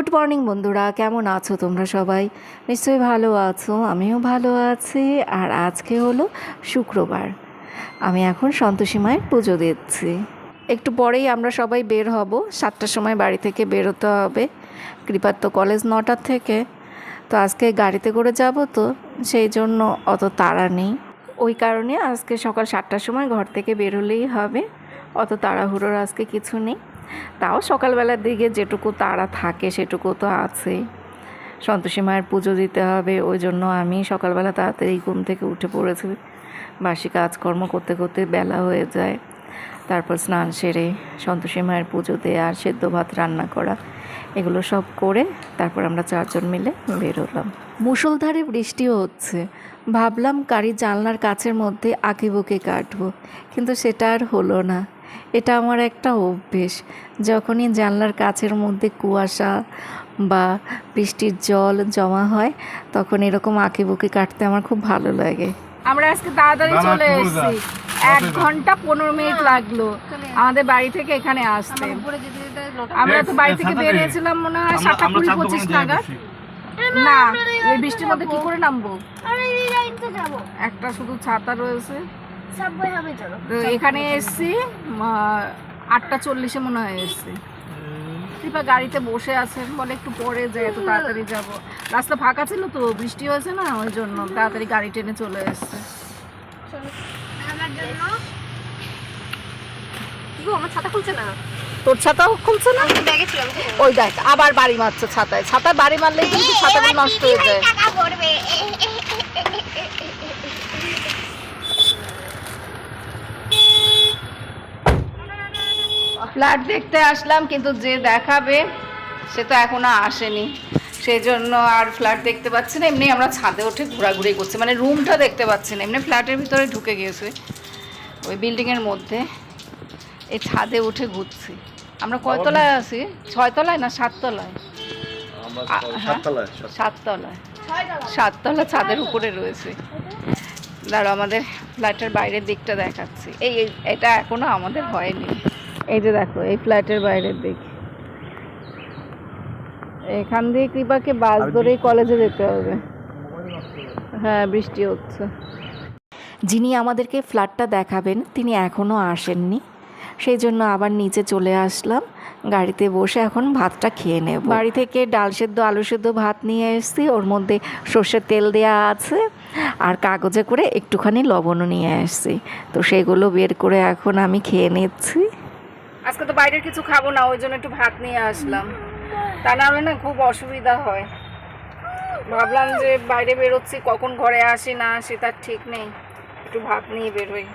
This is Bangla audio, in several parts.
গুড মর্নিং বন্ধুরা, কেমন আছো তোমরা সবাই? নিশ্চয়ই ভালো আছো, আমিও ভালো আছি। আর আজকে হলো শুক্রবার। আমি এখন সন্তোষী মায়ের পুজো দিচ্ছি। একটু পরেই আমরা সবাই বের হব, সাতটার সময় বাড়ি থেকে বেরোতে হবে। কৃপার তো কলেজ নটার থেকে। তো আজকে গাড়িতে করে যাব তো, সেই জন্য অত তাড়া নেই। ওই কারণে আজকে সকাল সাতটার সময় ঘর থেকে বেরোলেই হবে। অত তাড়াহুড়োর আজকে কিছু নেই। তাও সকালবেলার দিকে যেটুকু তারা থাকে সেটুকু তো আছেই সন্তোষী মায়ের পুজো দিতে হবে, ওই জন্য আমি সকালবেলা তাড়াতাড়ি ঘুম থেকে উঠে পড়েছি। বাসি কাজকর্ম করতে করতে বেলা হয়ে যায়। তারপর স্নান সেরে সন্তোষী মায়ের পুজো দেওয়া সেদ্ধ ভাত রান্না করা, এগুলো সব করে তারপর আমরা চারজন মিলে বেরোলাম। মুষলধারে বৃষ্টিও হচ্ছে। ভাবলাম গাড়ির জানলার কাছের মধ্যে আঁকে বুকে কাটবো, কিন্তু সেটা আর হলো না। এটা আমার একটা অভ্যেস। যখনই জানলার কাছের মধ্যে কুয়াশা বা বৃষ্টির জল জমা হয় তখন এরকম আঁকে বুকে কাটতে আমার খুব ভালো লাগে। আমরা আজকে তাড়াতাড়ি চলে এসেছি। এক ঘণ্টা পনেরো মিনিট লাগল। আমাদের বাড়ি থেকে এখানে আসতে। আমরা তো বাড়ি থেকে বেরিয়েছিলাম মনে হয় সাতটা কুড়ি পঁচিশ নাগাদ। না এই বৃষ্টির মধ্যে কি করে নামবো? একটা শুধু ছাতা রয়েছে। তো এখানে এসছি আটটা চল্লিশে মনে হয় এসছি। কৃপা গাড়িতে বসে আছেন বলে একটু পরে যাই এত তাড়াতাড়ি যাব। রাস্তা ফাঁকা ছিল তো বৃষ্টি হয়েছে না ওই জন্য তাড়াতাড়ি গাড়ি টেনে চলে এসছে। আমার ছাতা খুলছে না। তোর ছাতাও খুলছে না? ওই দেখ আবার বাড়ি মারছে ছাতায়। ছাতায় বাড়ি মারলে কিন্তু ছাতাগুলো নষ্ট হয়ে যায় টাকা পড়বে ফ্ল্যাট দেখতে আসলাম কিন্তু যে দেখাবে সে তো এখনও আসেনি। সেই জন্য আর ফ্ল্যাট দেখতে পাচ্ছি না। এমনি আমরা ছাদে উঠে ঘোরাঘুরি করছি। মানে রুমটা দেখতে পাচ্ছি না। এমনি ফ্ল্যাটের ভিতরে ঢুকে গিয়েছে ওই বিল্ডিংয়ের মধ্যে। এই ছাদে উঠে ঘুরছি। আমরা কয়তলায় আছি? ছয়তলায় না সাততলায়? হ্যাঁ? সাততলায়, সাত- সাততলায়। সাততলা ছাদের উপরে রয়েছে। দাঁড়ো আমাদের ফ্ল্যাটের বাইরের দিকটা দেখাচ্ছি। এই এই- এটা এখনও আমাদের হয়নি। এই যে দেখো এই ফ্ল্যাটের বাইরের দিক। এখান দিয়ে কৃপাকে বাস ধরেই কলেজে যেতে হবে। হ্যাঁ বৃষ্টি হচ্ছে। যিনি আমাদেরকে ফ্ল্যাটটা দেখাবেন তিনি এখনও আসেননি। সেই জন্য আবার নিচে চলে আসলাম গাড়িতে বসে এখন ভাতটা খেয়ে নেব। বাড়ি থেকে ডাল সেদ্ধ আলু সেদ্ধ ভাত নিয়ে এসেছি ওর মধ্যে সর্ষের তেল দেওয়া আছে আর কাগজে করে একটুখানি লবণও নিয়ে এসেছি। তো সেগুলো বের করে এখন আমি খেয়ে নিচ্ছি। আজকে তো বাইরের কিছু খাব না, ওই জন্য একটু ভাত নিয়ে আসলাম। তা না হলে না খুব অসুবিধা হয়। ভাবলাম যে বাইরে বেরোচ্ছি, কখন ঘরে আসি না আসি তার ঠিক নেই। একটু ভাত নিয়ে বেরোই।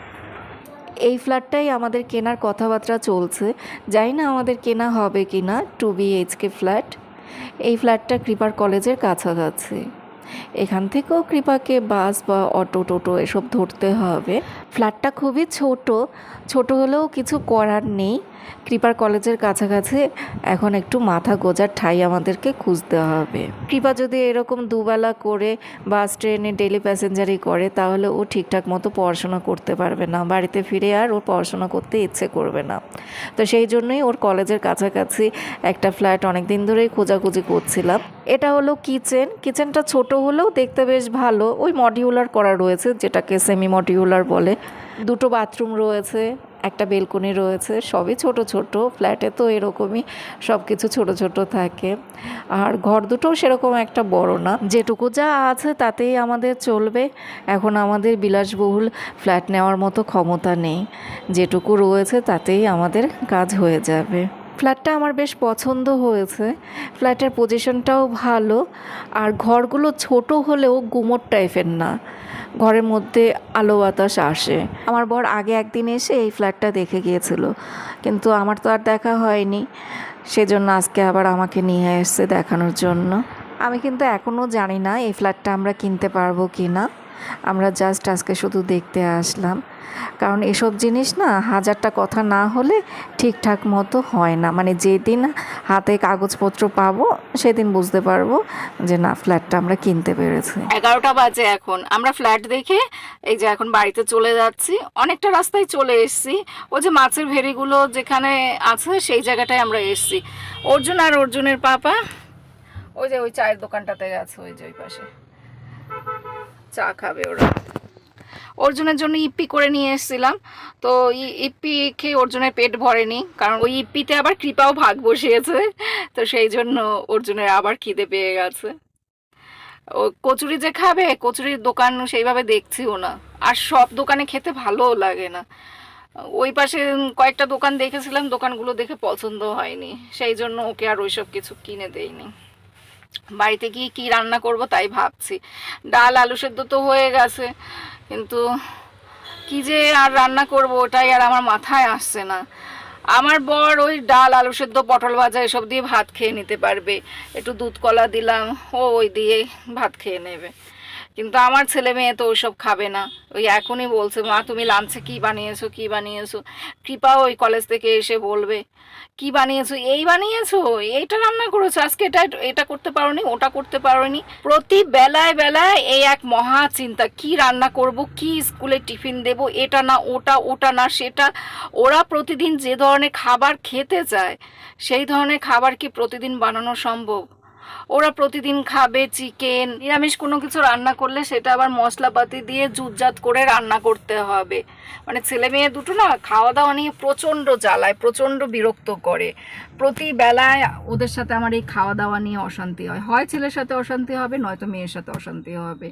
এই ফ্ল্যাটটাই আমাদের কেনার কথাবার্তা চলছে। জানি না আমাদের কেনা হবে কি না টু বিএইচকে ফ্ল্যাট। এই ফ্ল্যাটটা কৃপার কলেজের কাছাকাছি। এখান থেকেও কৃপাকে বাস বা অটো টোটো এসব ধরতে হবে। ফ্ল্যাটটা খুবই ছোট। ছোট হলেও কিছু করার নেই। কৃপার কলেজের কাছাকাছি এখন একটু মাথা গোজার ঠাই আমাদেরকে খুঁজতে হবে। কৃপা যদি এরকম দুবেলা করে বাস, ট্রেনে ডেলি প্যাসেঞ্জারই করে, তাহলে ও ঠিকঠাক মতো পড়াশোনা করতে পারবে না। বাড়িতে ফিরে আর ওর পড়াশোনা করতে ইচ্ছে করবে না। তো সেই জন্যই ওর কলেজের কাছাকাছি একটা ফ্ল্যাট অনেক দিন ধরেই খোঁজাখুঁজি করছিলাম। এটা হলো কিচেন। কিচেনটা ছোট হলেও দেখতে বেশ ভালো। ওই মডিউলার করা রয়েছে, যেটাকে সেমি মডিউলার বলে। দুটো বাথরুম রয়েছে। একটা বেলকনি রয়েছে, সবই ছোট ছোট, ফ্ল্যাটে তো এরকমই সব কিছু ছোট ছোট থাকে। আর ঘর দুটোও সেরকম একটা বড় না, যেটুকু যা আছে তাতেই আমাদের চলবে। এখন আমাদের বিলাসবহুল ফ্ল্যাট নেওয়ার মতো ক্ষমতা নেই, যেটুকু রয়েছে তাতেই আমাদের কাজ হয়ে যাবে। ফ্ল্যাটটা আমার বেশ পছন্দ হয়েছে। ফ্ল্যাটের পজিশনটাও ভালো। আর ঘরগুলো ছোট হলেও গুমোট টাইপের না। ঘরের মধ্যে আলো বাতাস আসে। আমার বর আগে একদিন এসে এই ফ্ল্যাটটা দেখে গিয়েছিল। কিন্তু আমার তো আর দেখা হয়নি। সেজন্য আজকে আবার আমাকে নিয়ে এসছে দেখানোর জন্য। আমি কিন্তু এখনও জানি না এই ফ্ল্যাটটা আমরা কিনতে পারব কি না আমরা জাস্ট আজকে শুধু দেখতে আসলাম। কারণ এসব জিনিস না হাজারটা কথা না হলে ঠিকঠাক মতো হয় না। মানে যেদিন হাতে কাগজপত্র পাবো, সেদিন বুঝতে পারব যে না, ফ্ল্যাটটা আমরা কিনতে পেরেছি। এগারোটা বাজে এখন। আমরা ফ্ল্যাট দেখে এই যে এখন বাড়িতে চলে যাচ্ছি। অনেকটা রাস্তায় চলে এসেছি। ওই যে মাছের ভেড়িগুলো যেখানে আছে, সেই জায়গাটায় আমরা এসেছি। অর্জুন আর অর্জুনের পাপা, ওই যে ওই চায়ের দোকানটাতে গেছে, ওই যে ওই পাশে। চা খাবে ওরা। অর্জুনের জন্য ইপ্পি করে নিয়ে এসেছিলাম। তো ই- ইপ্পি খেয়ে অর্জুনের পেট ভরেনি, কারণ ওই ইপ্পিতে আবার কৃপাও ভাগ বসিয়েছে। তো সেই জন্য অর্জুনের আবার খিদে পেয়ে গেছে। ও কচুরি যে খাবে, কচুরির দোকান সেইভাবে দেখছিও না। আর সব দোকানে খেতে ভালোও লাগে না। ওই পাশে কয়েকটা দোকান দেখেছিলাম, দোকানগুলো দেখে পছন্দ হয়নি। সেই জন্য ওকে আর ওইসব কিছু কিনে দেয়নি বাড়িতে গিয়ে কী রান্না করব তাই ভাবছি। ডাল, আলু সেদ্ধ তো হয়ে গেছে। কিন্তু কি যে আর রান্না করব ওটাই আর আমার মাথায় আসছে না। আমার বর ওই ডাল, আলু সেদ্ধ, পটল ভাজা এসব দিয়ে ভাত খেয়ে নিতে পারবে। একটু দুধ কলা দিলাম, ও ওই দিয়ে ভাত খেয়ে নেবে। কিন্তু আমার ছেলে মেয়ে তো ওইসব খাবে না। ওই এখনই বলছে, মা, তুমি লাঞ্চে কি বানিয়েছো কি বানিয়েছো? কৃপাও ওই কলেজ থেকে এসে বলবে, কি বানিয়েছো? এই বানিয়েছো? এইটা রান্না করেছ? আজকে এটা এটা করতে পারোনি, ওটা করতে পারোনি? প্রতি বেলায় বেলায় এই এক মহা চিন্তা, কি রান্না করব? কি স্কুলে টিফিন দেব? এটা না, ওটা ওটা না, সেটা? ওরা প্রতিদিন যে ধরনের খাবার খেতে চায়, সেই ধরনের খাবার কি প্রতিদিন বানানো সম্ভব? ওরা প্রতিদিন খাবে চিকেন নিরামিষ কোনো কিছু রান্না করলে সেটা আবার মশলাপাতি দিয়ে জুতজাত করে রান্না করতে হবে। মানে ছেলে মেয়ে দুটো না খাওয়া দাওয়া নিয়ে প্রচণ্ড জ্বালায়, প্রচণ্ড বিরক্ত করে। প্রতি বেলায় ওদের সাথে আমার এই খাওয়া দাওয়া নিয়ে অশান্তি হয়। হয় ছেলের সাথে অশান্তি হবে, নয়তো মেয়ের সাথে অশান্তি হবে।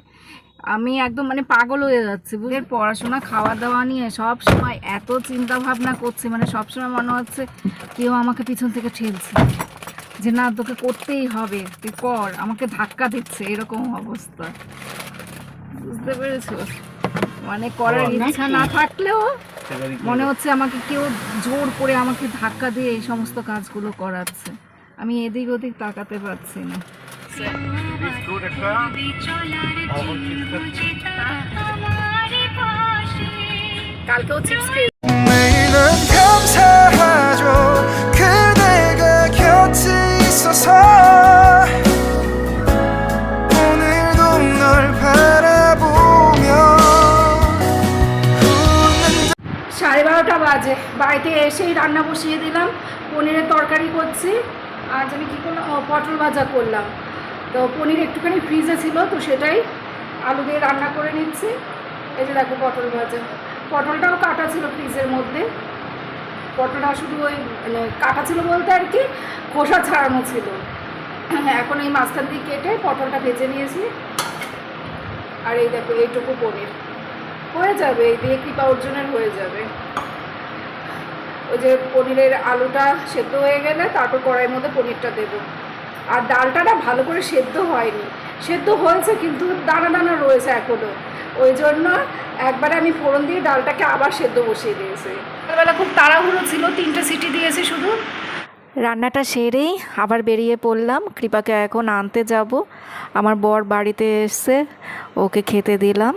আমি একদম মানে পাগল হয়ে যাচ্ছি বুঝের পড়াশোনা, খাওয়া দাওয়া নিয়ে সব সময় এত চিন্তা ভাবনা করছি মানে সব সময় মনে হচ্ছে কেউ আমাকে পিছন থেকে ঠেলছে। যে না তোকে করতেই হবে তুই কর আমাকে ধাক্কা দিচ্ছে এরকম অবস্থা। বুঝতে পেরেছ? মানে করার ইচ্ছা না থাকলেও মনে হচ্ছে আমাকে কেউ জোর করে আমাকে ধাক্কা দিয়ে এই সমস্ত কাজগুলো করাচ্ছে। আমি এদিক ওদিক তাকাতে পারছি না। কালকেও চিপস খেয়ে বাজে। বাড়িতে এসেই রান্না বসিয়ে দিলাম, পনিরের তরকারি করছি, আজ আমি কী করলাম? পটল ভাজা করলাম। তো পনির একটুখানি ফ্রিজে ছিল, তো সেটাই আলু দিয়ে রান্না করে নিচ্ছি। এই যে দেখো পটল ভাজা। পটলটাও কাটা ছিল ফ্রিজের মধ্যে। পটলটা শুধু ওই মানে কাটা ছিল বলতে আর কি, খোসা ছাড়ানো ছিল। এখন এই মাঝখান দিয়ে কেটে পটলটা ভেজে নিয়েছি। আর এই দেখো, এইটুকু পনির। হয়ে যাবে, এই দিয়ে কৃপা অর্জনের হয়ে যাবে। ওই যে পনিরের আলুটা সেদ্ধ হয়ে গেলে তারপর কড়াইয়ের মধ্যে পনিরটা দেবো। আর ডালটা না ভালো করে সেদ্ধ হয়নি। সেদ্ধ হয়েছে কিন্তু দানা দানা রয়েছে এখনও ওই জন্য একবারে আমি ফোড়ন দিয়ে ডালটাকে আবার সেদ্ধ বসিয়ে দিয়েছি। সকালবেলা খুব তাড়াহুড়ো ছিল, তিনটে সিটি দিয়েছি শুধু। রান্নাটা সেরেই আবার বেরিয়ে পড়লাম। কৃপাকে এখন আনতে যাব। আমার বর বাড়িতে এসছে, ওকে খেতে দিলাম।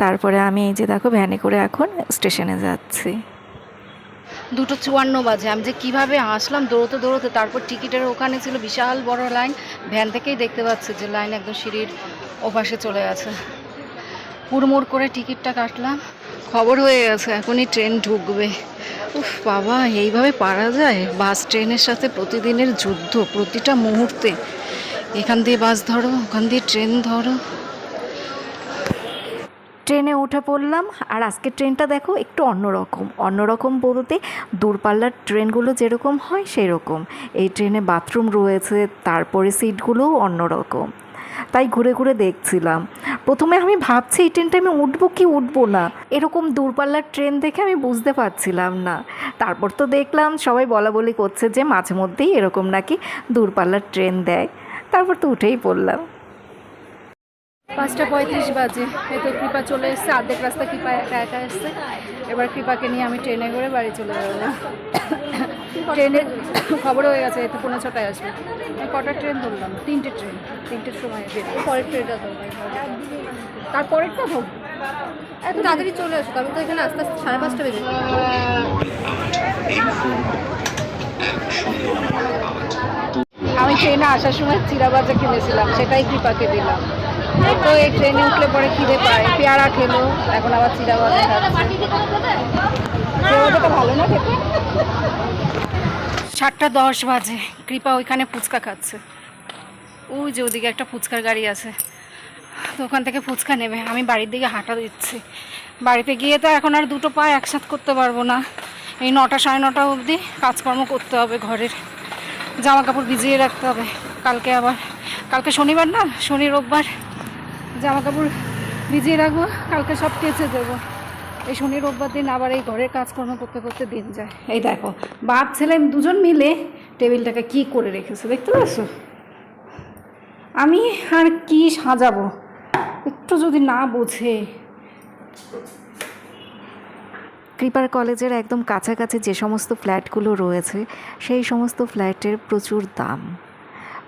তারপরে আমি এই যে দেখো, ভ্যানে করে এখন স্টেশনে যাচ্ছি। দুটো চুয়ান্ন বাজে। আমি যে কীভাবে আসলাম দৌড়তে দৌড়তে, তারপর টিকিটের ওখানে ছিল বিশাল বড় লাইন। ভ্যান থেকেই দেখতে পাচ্ছি যে লাইন একদম সিঁড়ির ওপাশে চলে গেছে। হুড়মুড় করে টিকিটটা কাটলাম। খবর হয়ে গেছে, এখনই ট্রেন ঢুকবে। উফ বাবা, এইভাবে পারা যায়? বাস ট্রেনের সাথে প্রতিদিনের যুদ্ধ, প্রতিটা মুহূর্তে। এখান দিয়ে বাস ধরো, ওখান দিয়ে ট্রেন ধরো। ট্রেনে উঠে পড়লাম। আর আজকের ট্রেনটা দেখো একটু অন্যরকম। অন্যরকম বলতে দূরপাল্লার ট্রেনগুলো যেরকম হয় সেরকম। এই ট্রেনে বাথরুম রয়েছে, তারপরে সিটগুলোও অন্যরকম। তাই ঘুরে ঘুরে দেখছিলাম। প্রথমে আমি ভাবছি, এই ট্রেনটা আমি উঠবো কি উঠবো না? এরকম দূরপাল্লার ট্রেন দেখে আমি বুঝতে পারছিলাম না। তারপর তো দেখলাম, সবাই বলা বলি করছে যে মাঝে মধ্যেই এরকম নাকি দূরপাল্লার ট্রেন দেয়। তারপর তো উঠেই পড়লাম। পাঁচটা পঁয়ত্রিশ বাজে। এই তো কৃপা চলে এসছে অর্ধেক রাস্তা কৃপা একা একা এসছে। এবার কৃপাকে নিয়ে আমি ট্রেনে করে বাড়ি চলে যাব। ট্রেনের খবর হয়ে গেছে এই তো পৌনে ছটায় আসবে। কটা ট্রেন ধরলাম? তিনটে ট্রেন তিনটের সময় পরের ট্রেনটা ধরবো। তারপরেরটা ধরবো? এত তাড়াতাড়ি চলে আসো আমি তো এখানে আস্তে আস্তে সাড়ে পাঁচটা বেজে আমি ট্রেনে আসার সময় চিরাবাজা কিনেছিলাম, সেটাই কৃপাকে দিলাম। তো এই ট্রেনে উঠলে পরে খিদে পায়, পেয়ারা খেলো, এখন আবার চিরাবাজা খাচ্ছে ভালো না সাতটা দশ বাজে, কৃপা ওইখানে ফুচকা খাচ্ছে। ওই যে ওদিকে একটা ফুচকার গাড়ি আছে, তো ওখান থেকে ফুচকা নেবে, আমি বাড়ির দিকে হাঁটা দিচ্ছি। বাড়িতে গিয়ে তো এখন আর দুটো পা একসাথ করতে পারব না। এই নটা সাড়ে নটা অবধি কাজকর্ম করতে হবে ঘরের জামা কাপড় ভিজিয়ে রাখতে হবে। কালকে আবার, কালকে শনিবার না, শনি রোববার। জামা কাপড় ভিজিয়ে রাখব, কালকে সব কেচে দেবো। এই শনি, রোববার দিন আবার এই ঘরের কাজকর্ম করতে করতে দিন যায়। এই দেখো, বাপ, ছেলে দুজন মিলে টেবিলটাকে কি করে রেখেছে দেখতে পাচ্ছ? আমি আর কি সাজাবো? একটু যদি না বোঝে। কৃপার কলেজের একদম কাছাকাছি যে সমস্ত ফ্ল্যাটগুলো রয়েছে, সেই সমস্ত ফ্ল্যাটের প্রচুর দাম।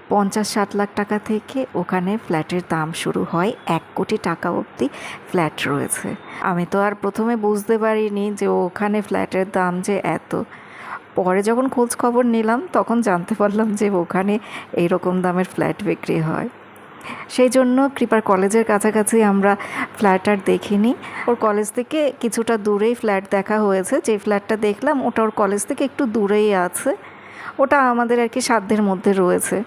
পঞ্চাশ ষাট লাখ টাকা থেকে ওখানে ফ্ল্যাটের দাম শুরু হয় এক কোটি টাকা অবধি ফ্ল্যাট রয়েছে। আমি তো আর প্রথমে বুঝতে পারিনি যে ওখানে ফ্ল্যাটের দাম যে এত। পরে যখন খোঁজ খবর নিলাম, তখন জানতে পারলাম যে ওখানে এইরকম দামের ফ্ল্যাট বিক্রি হয়। সেই জন্য কৃপার কলেজের কাছাকাছি আমরা ফ্ল্যাট আর দেখিনি। ওর কলেজ থেকে কিছুটা দূরেই ফ্ল্যাট দেখা হয়েছে। যে ফ্ল্যাটটা দেখলাম, ওটা ওর কলেজ থেকে একটু দূরেই আছে। ওটা আমাদের আর কি সাধ্যের মধ্যে রয়েছে।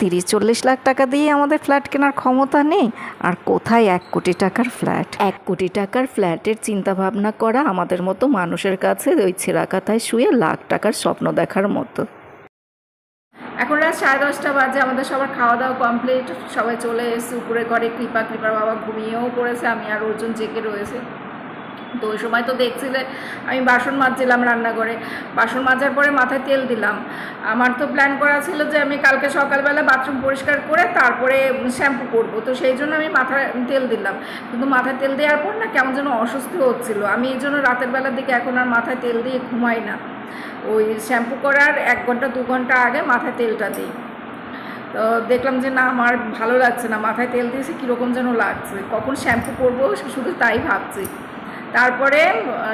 তিরিশ, চল্লিশ লাখ টাকা দিয়ে আমাদের ফ্ল্যাট কেনার ক্ষমতা নেই। আর কোথায় এক কোটি টাকার ফ্ল্যাট? এক কোটি টাকার ফ্ল্যাটের চিন্তা ভাবনা করা আমাদের মতো মানুষের কাছে ওই ছেঁড়া কাথায় শুয়ে লাখ টাকার স্বপ্ন দেখার মতো। এখন রাত সাড়ে দশটা বাজে, আমাদের সবার খাওয়া দাওয়া কমপ্লিট সবাই চলে এসেছে, উপরে ঘরে কৃপা, কৃপার বাবা ঘুমিয়েও পড়েছে, আমি আর অর্জুন জেগে রয়েছে। তো ওই সময় তো দেখছিলে, আমি বাসন মাজছিলাম রান্নাঘরে। বাসন মাজার পরে মাথায় তেল দিলাম। আমার তো প্ল্যান করা ছিল যে আমি কালকে সকালবেলা বাথরুম পরিষ্কার করে তারপরে শ্যাম্পু করব। তো সেই জন্য আমি মাথায় তেল দিলাম। কিন্তু মাথায় তেল দেওয়ার পর না কেমন যেন অসুস্থ হচ্ছিল। আমি এই জন্য রাতের বেলার দিকে এখন আর মাথায় তেল দিয়ে ঘুমাই না। ওই শ্যাম্পু করার এক ঘণ্টা, দু ঘণ্টা আগে মাথায় তেলটা দিই। তো দেখলাম যে না, আমার ভালো লাগছে না। মাথায় তেল দিয়েছি, কীরকম যেন লাগছে। কখন শ্যাম্পু করব, শুধু তাই ভাবছি। তারপরে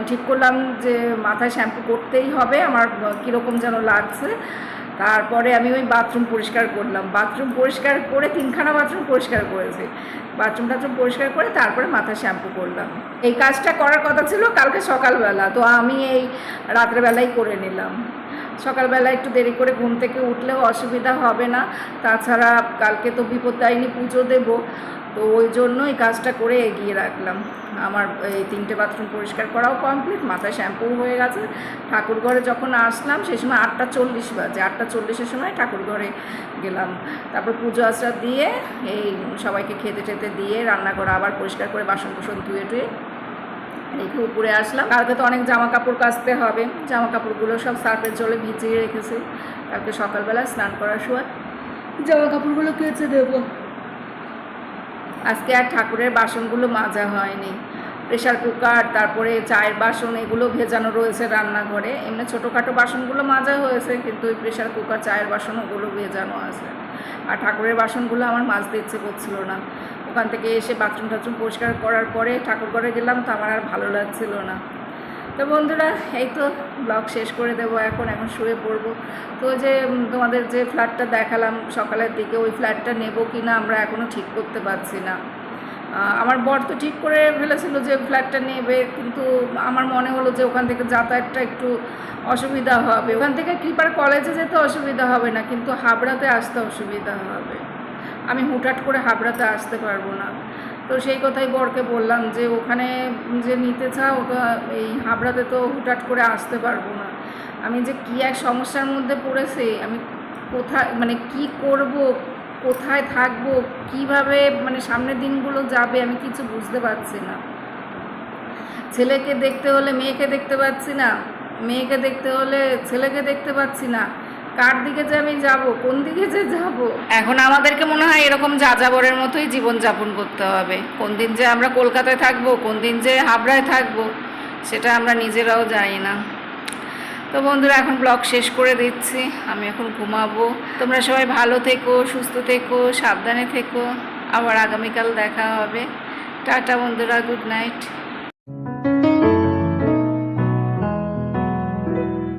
ঠিক করলাম যে মাথায় শ্যাম্পু করতেই হবে, আমার কীরকম যেন লাগছে। তারপরে আমি ওই বাথরুম পরিষ্কার করলাম। বাথরুম পরিষ্কার করে তিনখানা বাথরুম পরিষ্কার করেছি। বাথরুম টাথরুম পরিষ্কার করে তারপরে মাথা শ্যাম্পু করলাম। এই কাজটা করার কথা ছিল কালকে সকালবেলা, তো আমি এই রাত্রেবেলাই করে নিলাম। সকালবেলা একটু দেরি করে ঘুম থেকে উঠলেও অসুবিধা হবে না। তাছাড়া কালকে তো বিপদ বিপত্তারিণী পুজো দেব। তো ওই জন্য এই কাজটা করে এগিয়ে রাখলাম। আমার এই তিনটে বাথরুম পরিষ্কার করাও কমপ্লিট, মাথায় শ্যাম্পু হয়ে গেছে। ঠাকুর ঘরে যখন আসলাম, সেই সময় আটটা চল্লিশ বাজে। আটটা চল্লিশের সময় ঠাকুর ঘরে গেলাম। তারপর পুজো আচরা দিয়ে এই সবাইকে খেতে টেতে দিয়ে রান্না করা আবার পরিষ্কার করে বাসন কুসন ধুয়ে টুয়ে রেখে উপরে আসলাম। কালকে তো অনেক জামা কাপড় কাচতে হবে। জামা কাপড়গুলো সব সার্ফের জলে ভিজিয়ে রেখেছি। কালকে সকালবেলা স্নান করার সময় জামা কাপড়গুলো কেচে দেবো। আজকে আর ঠাকুরের বাসনগুলো মাজা হয়নি। প্রেশার কুকার, তারপরে চায়ের বাসন, এগুলো ভেজানো রয়েছে রান্নাঘরে। এমনি ছোটোখাটো বাসনগুলো মাজা হয়েছে, কিন্তু ওই প্রেশার কুকার, চায়ের বাসন, ওগুলো ভেজানো আছে। আর ঠাকুরের বাসনগুলো আমার মাজতে ইচ্ছে করছিল না। ওখান থেকে এসে বাথরুম টাথরুম পরিষ্কার করার পরে ঠাকুর ঘরে গেলাম তো আমার আর ভালো লাগছিল না। তো বন্ধুরা, এই তো ব্লগ শেষ করে দেব এখন এখন শুয়ে পড়ব। তো যে তোমাদের যে ফ্ল্যাটটা দেখালাম সকালের দিকে, ওই ফ্ল্যাটটা নেব কি না আমরা এখনও ঠিক করতে পারছি না। আমার বর তো ঠিক করে ফেলেছিল যে ফ্ল্যাটটা নেবে, কিন্তু আমার মনে হলো যে ওখান থেকে যাতায়াতটা একটু অসুবিধা হবে। ওখান থেকে কৃপার কলেজে যেতে অসুবিধা হবে না, কিন্তু হাবড়াতে আসতে অসুবিধা হবে। আমি হুটহাট করে হাবড়াতে আসতে পারব না। তো সেই কথাই বরকে বললাম যে ওখানে যে নিতে চাও এই হাবড়াতে তো হুটহাট করে আসতে পারব না। আমি যে কী এক সমস্যার মধ্যে পড়েছি, আমি কোথায় মানে কি করব কোথায় থাকব, কীভাবে মানে সামনের দিনগুলো যাবে আমি কিছু বুঝতে পারছি না। ছেলেকে দেখতে হলে মেয়েকে দেখতে পাচ্ছি না, মেয়েকে দেখতে হলে ছেলেকে দেখতে পাচ্ছি না। কার দিকে যে আমি যাব, কোন দিকে যে যাব? এখন আমাদেরকে মনে হয় এরকম যাযাবরের মতোই জীবনযাপন করতে হবে। কোন দিন যে আমরা কলকাতায় থাকব, কোন দিন যে হাবড়ায় থাকব, সেটা আমরা নিজেরাও জানি না। তো বন্ধুরা, এখন ব্লগ শেষ করে দিচ্ছি। আমি এখন ঘুমাবো। তোমরা সবাই ভালো থেকো, সুস্থ থেকো, সাবধানে থেকো। আবার আগামীকাল দেখা হবে। টাটা বন্ধুরা গুড নাইট